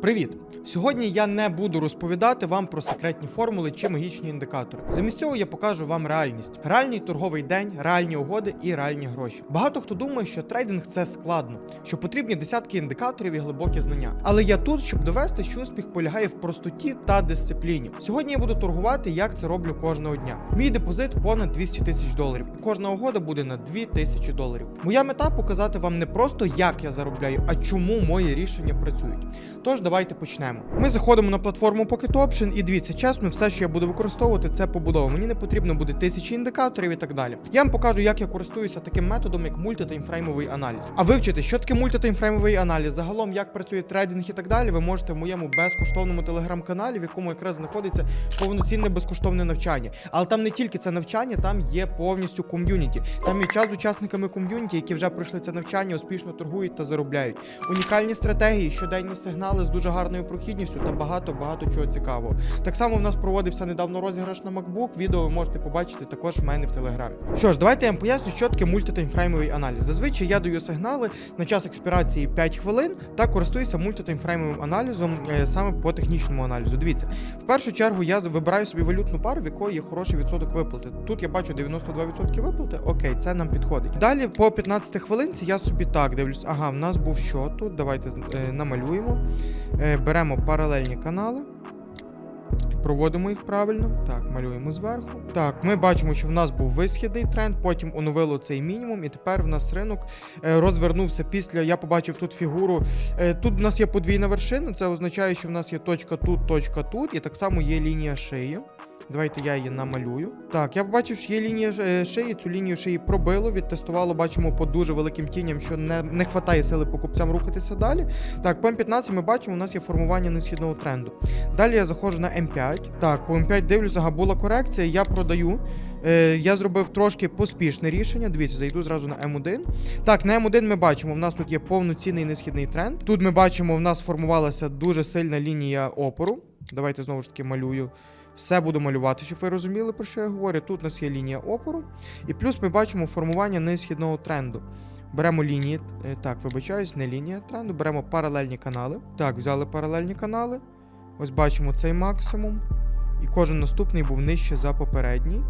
Привіт! Сьогодні я не буду розповідати вам про секретні формули чи магічні індикатори. Замість цього я покажу вам реальність: реальний торговий день, реальні угоди і реальні гроші. Багато хто думає, що трейдинг це складно, що потрібні десятки індикаторів і глибокі знання. Але я тут, щоб довести, що успіх полягає в простоті та дисципліні. Сьогодні я буду торгувати, як це роблю кожного дня. Мій депозит понад 200 тисяч доларів. Кожна угода буде на 2 тисячі доларів. Моя мета показати вам не просто як я заробляю, а чому мої рішення працюють. Тож давайте почнемо. Ми заходимо на платформу Pocket Option і дивіться, чесно, все, що я буду використовувати, це побудова. Мені не потрібно буде тисячі індикаторів і так далі. Я вам покажу, як я користуюся таким методом, як мультитаймфреймовий аналіз. А вивчити, що таке мультитаймфреймовий аналіз, загалом як працює трейдинг і так далі, ви можете в моєму безкоштовному телеграм-каналі, в якому якраз знаходиться повноцінне безкоштовне навчання. Але там не тільки це навчання, там є повністю ком'юніті. Там є час з учасниками ком'юніті, які вже пройшли це навчання, успішно торгують та заробляють. Унікальні стратегії, щоденні сигнали з дуже гарною прохідністю та багато багато чого цікавого. Так само в нас проводився недавно розіграш на MacBook. Відео ви можете побачити також в мене в телеграмі. Що ж, давайте я вам поясню, що таке мультитаймфреймовий аналіз. Зазвичай я даю сигнали на час експірації 5 хвилин та користуюся мультитаймфреймовим аналізом е, саме по технічному аналізу. Дивіться, в першу чергу я вибираю собі валютну пару, в якої є хороший відсоток виплати. Тут я бачу 92% виплати. Окей, це нам підходить. Далі по 15 хвилинці я собі так дивлюсь. Ага, в нас був що тут. Давайте е, намалюємо. Е, беремо паралельні канали. Проводимо їх правильно. Так, малюємо зверху. Так, ми бачимо, що в нас був висхідний тренд, потім оновило цей мінімум, і тепер в нас ринок е, розвернувся після. Я побачив тут фігуру. Е, Тут в нас є подвійна вершина. Це означає, що в нас є точка тут, точка тут, і так само є лінія шиї. Давайте я її намалюю. Так, я побачив, що є лінія е, шиї. Цю лінію шиї пробило, відтестувало, бачимо по дуже великим тіням, що не, не хватає сили покупцям рухатися далі. Так, по М15 ми бачимо, у нас є формування несхідного тренду. Далі я заходжу на М5. Так, по М5 дивлюся, була корекція, я продаю. Е, я зробив трошки поспішне рішення. Дивіться, зайду зразу на М1. Так, на М1 ми бачимо, в нас тут є повноцінний несхідний тренд. Тут ми бачимо, в нас формувалася дуже сильна лінія опору. Давайте знову ж таки малюю. Все буду малювати, щоб ви розуміли, про що я говорю. Тут у нас є лінія опору. І плюс ми бачимо формування низхідного тренду. Беремо лінії. е, Так, вибачаюсь, не лінія тренду. Беремо паралельні канали. Так, взяли паралельні канали. Ось бачимо цей максимум. І кожен наступний був нижче за попередній.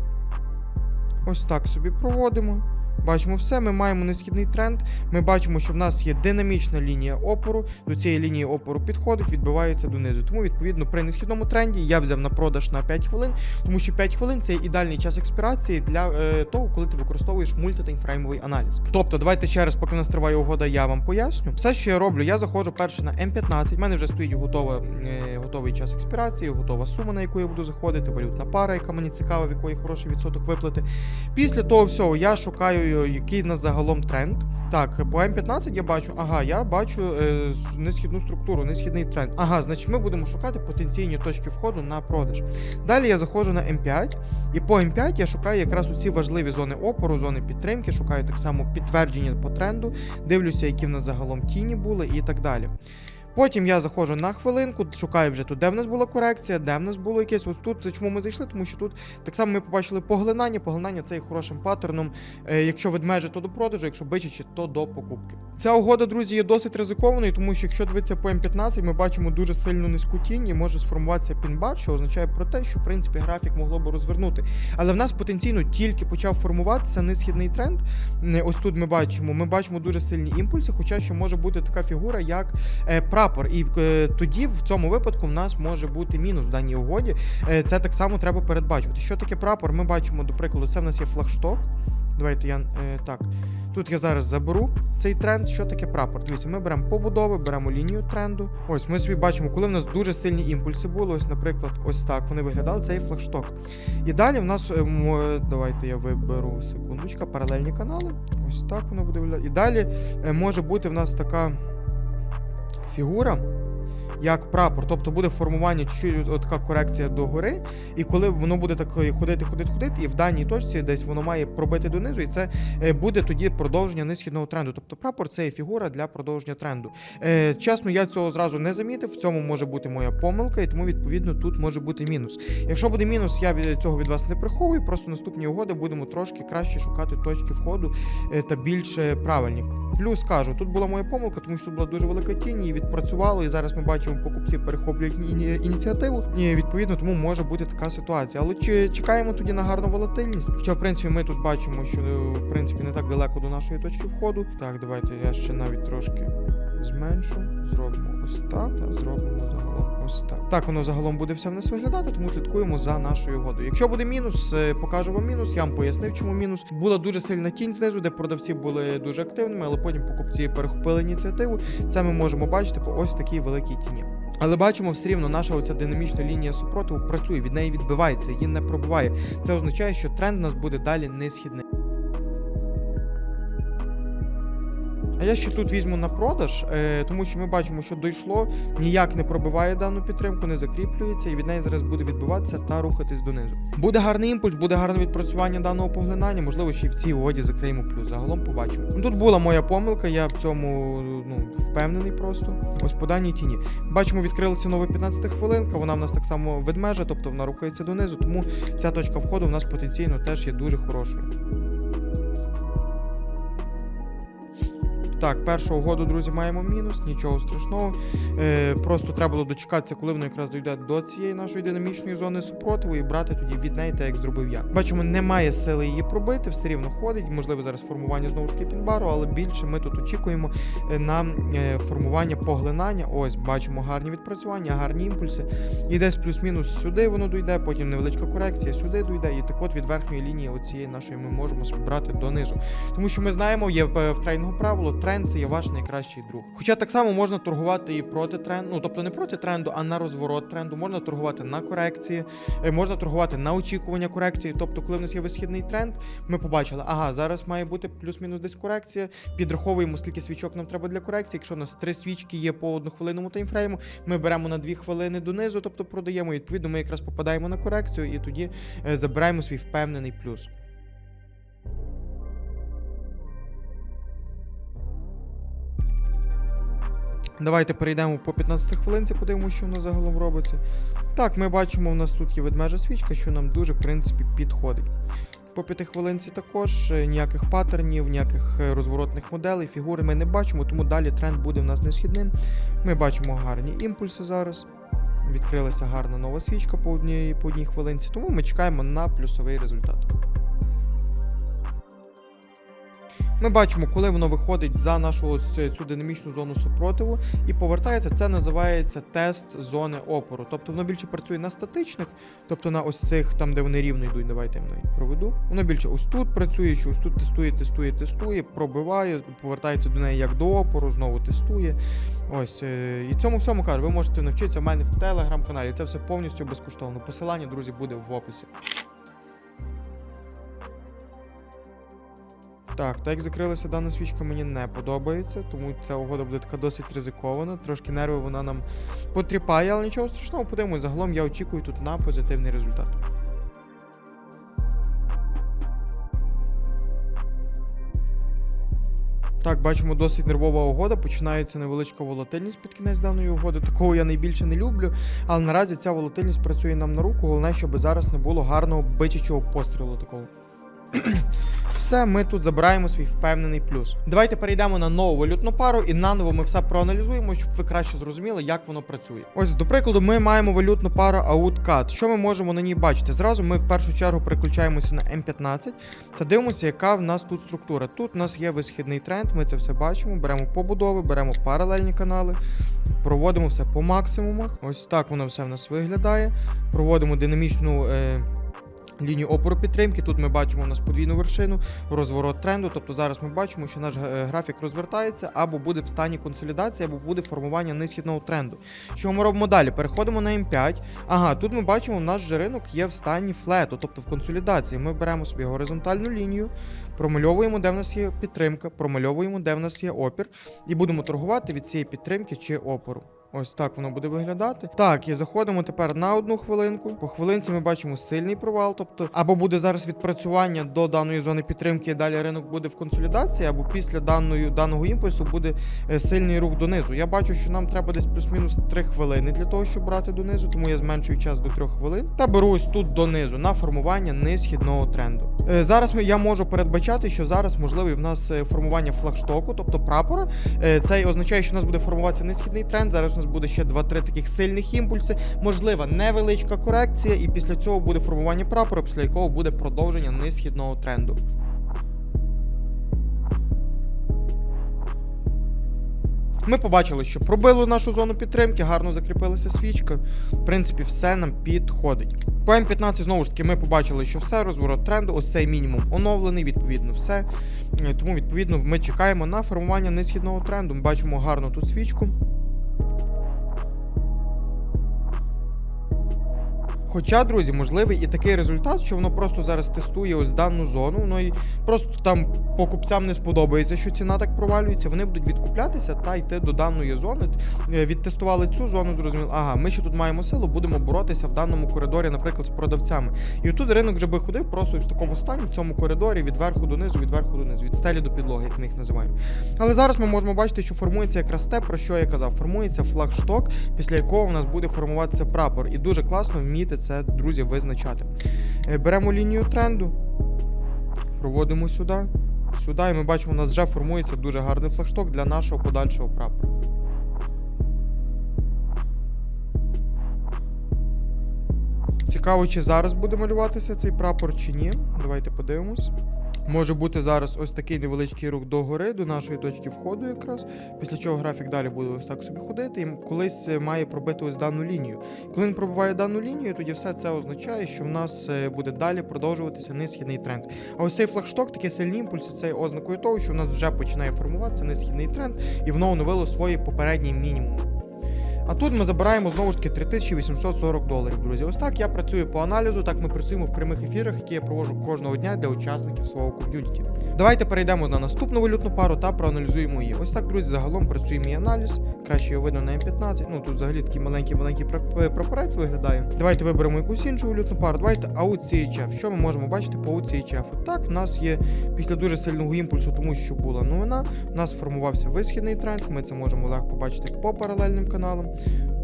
Ось так собі проводимо. Бачимо все, ми маємо несхідний тренд. Ми бачимо, що в нас є динамічна лінія опору. До цієї лінії опору підходить, відбивається донизу. Тому, відповідно, при несхідному тренді я взяв на продаж на 5 хвилин, тому що 5 хвилин це ідеальний час експірації для е, того, коли ти використовуєш мультитаймфреймовий аналіз. Тобто, давайте ще раз, поки в нас триває угода, я вам поясню. Все, що я роблю, я заходжу перше на М15. У мене вже стоїть готова, е, готовий час експірації, готова сума, на яку я буду заходити, валютна пара, яка мені цікава, в якої хороший відсоток виплати. Після того всього я шукаю, який в нас загалом тренд. Так, по М15 я бачу, ага, я бачу е, несхідну структуру, несхідний тренд. Ага, значить ми будемо шукати потенційні точки входу на продаж. Далі я заходжу на М5, і по М5 я шукаю якраз оці важливі зони опору, зони підтримки, шукаю так само підтвердження по тренду, дивлюся, які в нас загалом тіні були і так далі. Потім я заходжу на хвилинку, шукаю вже тут, де в нас була корекція, де в нас було якесь. Ось тут чому ми зайшли, тому що тут так само ми побачили поглинання. Поглинання це є хорошим паттерном. Е, якщо ведмежі, то до продажу, якщо бичачі, то до покупки. Ця угода, друзі, є досить ризикованою, тому що якщо дивитися по М15, ми бачимо дуже сильну низьку тінь і може сформуватися пінбар, що означає про те, що в принципі графік могло би розвернути. Але в нас потенційно тільки почав формуватися несхідний тренд. Е, Ось тут ми бачимо, ми бачимо дуже сильні імпульси, хоча ще може бути така фігура, як е, прапор. І е, тоді в цьому випадку в нас може бути мінус в даній угоді. Е, це так само треба передбачувати. Що таке прапор? Ми бачимо, до прикладу, це в нас є флагшток. Давайте я е, так. Тут я зараз заберу цей тренд. Що таке прапор? Дивіться, ми беремо побудови, беремо лінію тренду. Ось ми собі бачимо, коли в нас дуже сильні імпульси були. Ось, наприклад, ось так вони виглядали. Це є флагшток. І далі в нас давайте я виберу секундочка, паралельні канали. Ось так воно буде виглядати. І далі може бути в нас така фігура. Як прапор, тобто буде формування чуть-чуть така корекція догори, і коли воно буде так ходити, ходити, ходити, і в даній точці десь воно має пробити донизу, і це е, буде тоді продовження несхідного тренду. Тобто прапор це є фігура для продовження тренду. Е, чесно, я цього зразу не замітив. В цьому може бути моя помилка, і тому відповідно тут може бути мінус. Якщо буде мінус, я від цього від вас не приховую. Просто наступні угоди будемо трошки краще шукати точки входу е, та більш правильні. Плюс кажу, тут була моя помилка, тому що тут була дуже велика тінь, і відпрацювало, і зараз ми бачимо. Бачимо, покупці перехоплюють іні- ініціативу, і відповідно тому може бути така ситуація. Але чи чекаємо тоді на гарну волатильність? Хоча, в принципі, ми тут бачимо, що в принципі не так далеко до нашої точки входу. Так, давайте я ще навіть трошки зменшу. Зробимо ось так, та зробимо загалом ось так. Так воно загалом буде все в нас виглядати, тому слідкуємо за нашою угодою. Якщо буде мінус, е, покажу вам мінус. Я вам пояснив, чому мінус. Була дуже сильна тінь знизу, де продавці були дуже активними, але потім покупці перехопили ініціативу. Це ми можемо бачити по ось такій великій тіні. Але бачимо, все рівно наша оця динамічна лінія супротиву працює, від неї відбивається, її не пробиває. Це означає, що тренд у нас буде далі несхідний. А я ще тут візьму на продаж, е, тому що ми бачимо, що дійшло, ніяк не пробиває дану підтримку, не закріплюється, і від неї зараз буде відбиватися та рухатись донизу. Буде гарний імпульс, буде гарне відпрацювання даного поглинання. Можливо, ще й в цій угоді закриємо плюс. Загалом побачимо. Ну, Тут була моя помилка, я в цьому ну, впевнений просто. Ось по даній тіні. Бачимо, відкрилася нова 15 хвилинка. Вона в нас так само ведмежа, тобто вона рухається донизу, тому ця точка входу в нас потенційно теж є дуже хорошою. Так, першу угоду, друзі, маємо мінус, нічого страшного. Е, просто треба було дочекатися, коли воно якраз дійде до цієї нашої динамічної зони супротиву і брати тоді від неї, так як зробив я. Бачимо, немає сили її пробити, все рівно ходить. Можливо, зараз формування знову ж таки пінбару, але більше ми тут очікуємо е, на е, формування поглинання. Ось бачимо гарні відпрацювання, гарні імпульси. І десь плюс-мінус сюди воно дійде, потім невеличка корекція, сюди дійде. І так от від верхньої лінії оцієї нашої ми можемо брати донизу. Тому що ми знаємо, є е, в трейдингу правило, тренд це є ваш найкращий друг. Хоча так само можна торгувати і проти тренду, ну тобто не проти тренду, а на розворот тренду. Можна торгувати на корекції, е, можна торгувати на очікування корекції. Тобто, коли в нас є висхідний тренд, ми побачили, ага, зараз має бути плюс-мінус десь корекція. Підраховуємо, скільки свічок нам треба для корекції. Якщо у нас три свічки є по однохвилинному таймфрейму, ми беремо на дві хвилини донизу, тобто продаємо. І, відповідно, ми якраз попадаємо на корекцію і тоді е, забираємо свій впевнений плюс. Давайте перейдемо по 15 хвилинці, подивимося, що нас загалом робиться. Так, ми бачимо, у нас тут є ведмежа свічка, що нам дуже, в принципі, підходить. По 5 хвилинці також е, ніяких паттернів, ніяких е, розворотних моделей, фігури ми не бачимо, тому далі тренд буде в нас несхідним. Ми бачимо гарні імпульси зараз. Відкрилася гарна нова свічка по одній, по одній хвилинці, тому ми чекаємо на плюсовий результат. Ми бачимо, коли воно виходить за нашу ось цю динамічну зону супротиву і повертається, це називається тест зони опору. Тобто воно більше працює на статичних, тобто на ось цих, там де вони рівно йдуть. Давайте я проведу. Воно більше ось тут працює, що ось тут тестує, тестує, тестує, пробиває, повертається до неї як до опору, знову тестує. Ось е, і цьому всьому кажу, ви можете навчитися в мене в телеграм-каналі. Це все повністю безкоштовно. Посилання, друзі, буде в описі. Так, так як закрилася дана свічка, мені не подобається, тому ця угода буде така досить ризикована. Трошки нерви вона нам потріпає, але нічого страшного, подивимось. Загалом я очікую тут на позитивний результат. Так, бачимо досить нервова угода. Починається невеличка волатильність під кінець даної угоди. Такого я найбільше не люблю. Але наразі ця волатильність працює нам на руку. Головне, щоб зараз не було гарного бичачого пострілу такого. Все, ми тут забираємо свій впевнений плюс. Давайте перейдемо на нову валютну пару і наново ми все проаналізуємо, щоб ви краще зрозуміли, як воно працює. Ось, до прикладу, ми маємо валютну пару AUTCAT. Що ми можемо на ній бачити? Зразу ми в першу чергу переключаємося на М15 та дивимося, яка в нас тут структура. Тут у нас є висхідний тренд, ми це все бачимо. Беремо побудови, беремо паралельні канали, проводимо все по максимумах. Ось так воно все в нас виглядає. Проводимо динамічну. Е- Лінію опору підтримки. Тут ми бачимо у нас подвійну вершину, розворот тренду. Тобто зараз ми бачимо, що наш е, графік розвертається або буде в стані консолідації, або буде формування несхідного тренду. Що ми робимо далі? Переходимо на М5. Ага, тут ми бачимо, наш же ринок є в стані флету, тобто в консолідації. Ми беремо собі горизонтальну лінію, промальовуємо, де в нас є підтримка, промальовуємо, де в нас є опір, і будемо торгувати від цієї підтримки чи опору. Ось так воно буде виглядати. Так, і заходимо тепер на одну хвилинку. По хвилинці ми бачимо сильний провал. Тобто, або буде зараз відпрацювання до даної зони підтримки, і далі ринок буде в консолідації, або після даної, даного імпульсу буде е, сильний рух донизу. Я бачу, що нам треба десь плюс-мінус 3 хвилини для того, щоб брати донизу, тому я зменшую час до 3 хвилин. Та беру ось тут донизу на формування несхідного тренду. Е, Зараз я можу передбачати, що зараз можливий в нас е, формування флагштоку, тобто прапора. Це означає, що у нас буде формуватися несхідний тренд. Зараз нас буде ще 2-3 таких сильних імпульси, можлива невеличка корекція, і після цього буде формування прапора, після якого буде продовження несхідного тренду. Ми побачили, що пробили нашу зону підтримки, гарно закріпилася свічка. В принципі, все нам підходить. По М15 знову ж таки ми побачили, що все, розворот тренду, ось цей мінімум оновлений, відповідно, все. Е, Тому, відповідно, ми чекаємо на формування несхідного тренду. Ми бачимо гарну тут свічку. Хоча, друзі, можливий і такий результат, що воно просто зараз тестує ось дану зону. Воно і просто там покупцям не сподобається, що ціна так провалюється. Вони будуть відкуплятися та йти до даної зони. Е, Відтестували цю зону, зрозуміли, ага, ми ще тут маємо силу, будемо боротися в даному коридорі, наприклад, з продавцями. І отут ринок вже би ходив просто в такому стані, в цьому коридорі, від верху до низу, від верху до низу, від стелі до підлоги, як ми їх називаємо. Але зараз ми можемо бачити, що формується якраз те, про що я казав. Формується флагшток, після якого в нас буде формуватися прапор. І дуже класно вміти це, друзі, визначати. Е, Беремо лінію тренду, проводимо сюди, сюди, і ми бачимо, у нас вже формується дуже гарний флагшток для нашого подальшого прапору. Цікаво, чи зараз буде малюватися цей прапор чи ні. Давайте подивимось. Може бути зараз ось такий невеличкий рух догори до нашої точки входу, якраз. Після чого графік далі буде ось так собі ходити, і колись е, має пробити ось дану лінію. Коли він пробиває дану лінію, тоді все це означає, що в нас е, буде далі продовжуватися несхідний тренд. А ось цей флагшток, такий сильний імпульс, це ознакою того, що в нас вже починає формуватися несхідний тренд, і воно оновило свої попередні мінімуми. А тут ми забираємо знову ж таки 3840 доларів, друзі. Ось так я працюю по аналізу, так ми працюємо в прямих ефірах, які я проводжу кожного дня для учасників свого ком'юніті. Давайте перейдемо на наступну валютну пару та проаналізуємо її. Ось так, друзі, загалом працює мій аналіз. Краще його видно на М15. Ну тут взагалі такий маленький маленький прапорець виглядає. Давайте виберемо якусь іншу валютну пару. Давайте AUD CHF. Що ми можемо бачити по CHF? Так, в нас є після дуже сильного імпульсу, тому що була новина. У нас формувався висхідний тренд. Ми це можемо легко бачити по паралельним каналам.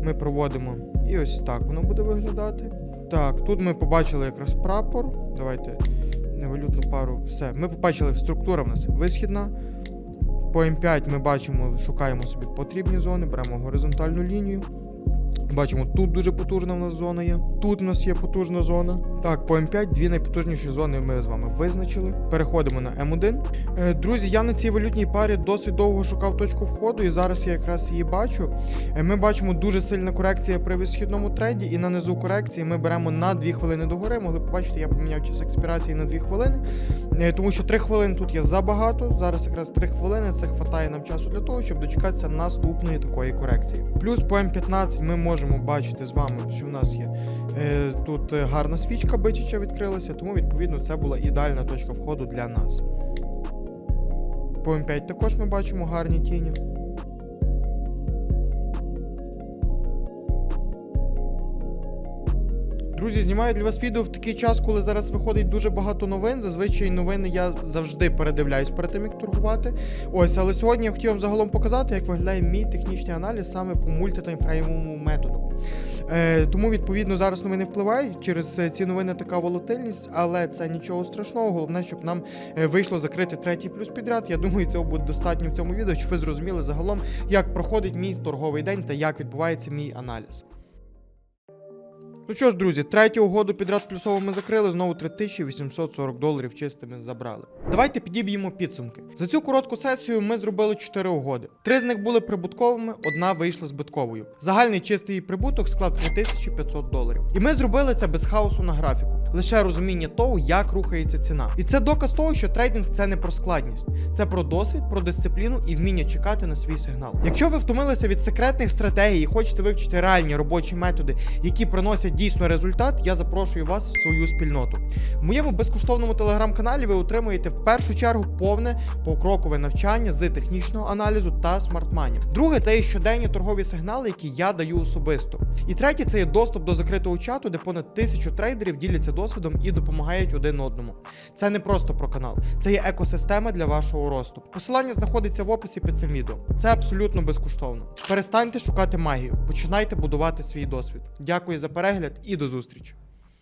Ми проводимо і ось так воно буде виглядати. Так, тут ми побачили якраз прапор. Давайте невалютну пару. Все. Ми побачили, структура в нас висхідна. По М5 ми бачимо, шукаємо собі потрібні зони, беремо горизонтальну лінію. Бачимо, тут дуже потужна в нас зона є. Тут у нас є потужна зона. Так, по М5 дві найпотужніші зони ми з вами визначили. Переходимо на М1. Е, Друзі, я на цій валютній парі досить довго шукав точку входу, і зараз я якраз її бачу. Е, Ми бачимо дуже сильна корекція при висхідному тренді, і на низу корекції ми беремо на 2 хвилини догори. Могли побачити, я поміняв час експірації на 2 хвилини. Е, Тому що 3 хвилини тут є забагато. Зараз якраз 3 хвилини це хватає нам часу для того, щоб дочекатися наступної такої корекції. Плюс по М15 ми можемо бачити з вами, що в нас є е, тут е, гарна свічка бичича відкрилася, тому відповідно це була ідеальна точка входу для нас. По М5 також ми бачимо гарні тіні. Друзі, знімаю для вас відео в такий час, коли зараз виходить дуже багато новин. Зазвичай новини я завжди передивляюсь перед тим, як торгувати. Ось, але сьогодні я хотів вам загалом показати, як виглядає мій технічний аналіз саме по мультитаймфреймовому методу. Е, тому, відповідно, зараз новини впливають. Через е, ці новини така волатильність, але це нічого страшного. Головне, щоб нам е, вийшло закрити третій плюс підряд. Я думаю, цього буде достатньо в цьому відео, щоб ви зрозуміли загалом, як проходить мій торговий день та як відбувається мій аналіз. Ну що ж, друзі, третю угоду підряд плюсово ми закрили, знову 3840 доларів чистими забрали. Давайте підіб'ємо підсумки. За цю коротку сесію ми зробили 4 угоди. Три з них були прибутковими, одна вийшла збитковою. Загальний чистий прибуток склав 3500 доларів. І ми зробили це без хаосу на графіку, лише розуміння того, як рухається ціна. І це доказ того, що трейдинг це не про складність, це про досвід, про дисципліну і вміння чекати на свій сигнал. Якщо ви втомилися від секретних стратегій і хочете вивчити реальні робочі методи, які приносять дійсно результат, я запрошую вас в свою спільноту. В моєму безкоштовному телеграм-каналі ви отримуєте в першу чергу повне покрокове навчання з технічного аналізу та смартмані. Друге, це є щоденні торгові сигнали, які я даю особисто. І третє, це є доступ до закритого чату, де понад тисячу трейдерів діляться досвідом і допомагають один одному. Це не просто про канал, це є екосистема для вашого росту. Посилання знаходиться в описі під цим відео. Це абсолютно безкоштовно. Перестаньте шукати магію, починайте будувати свій досвід. Дякую за перегляд і до зустрічі.